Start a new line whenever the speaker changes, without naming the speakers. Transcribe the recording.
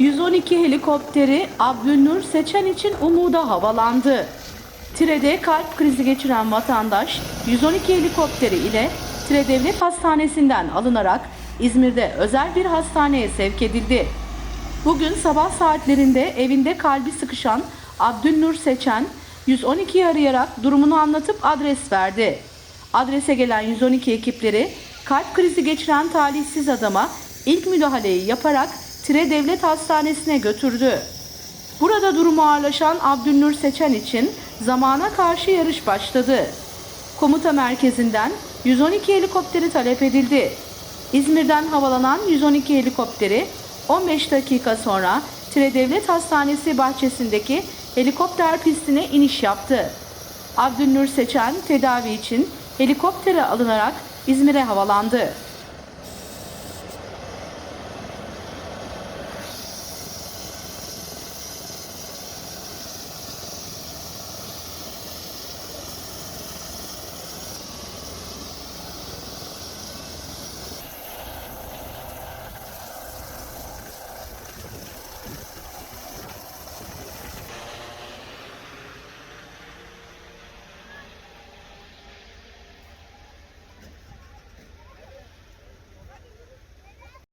112 helikopteri Abdülnur Seçen için umuda havalandı. Tire'de kalp krizi geçiren vatandaş 112 helikopteri ile Tire Devlet Hastanesi'nden alınarak İzmir'de özel bir hastaneye sevk edildi. Bugün sabah saatlerinde evinde kalbi sıkışan Abdülnur Seçen 112'yi arayarak durumunu anlatıp adres verdi. Adrese gelen 112 ekipleri kalp krizi geçiren talihsiz adama ilk müdahaleyi yaparak Tire Devlet Hastanesi'ne götürdü. Burada durumu ağırlaşan Abdülnur Seçen için zamana karşı yarış başladı. Komuta merkezinden 112 helikopteri talep edildi. İzmir'den havalanan 112 helikopteri 15 dakika sonra Tire Devlet Hastanesi bahçesindeki helikopter pistine iniş yaptı. Abdülnur Seçen tedavi için helikoptere alınarak İzmir'e havalandı.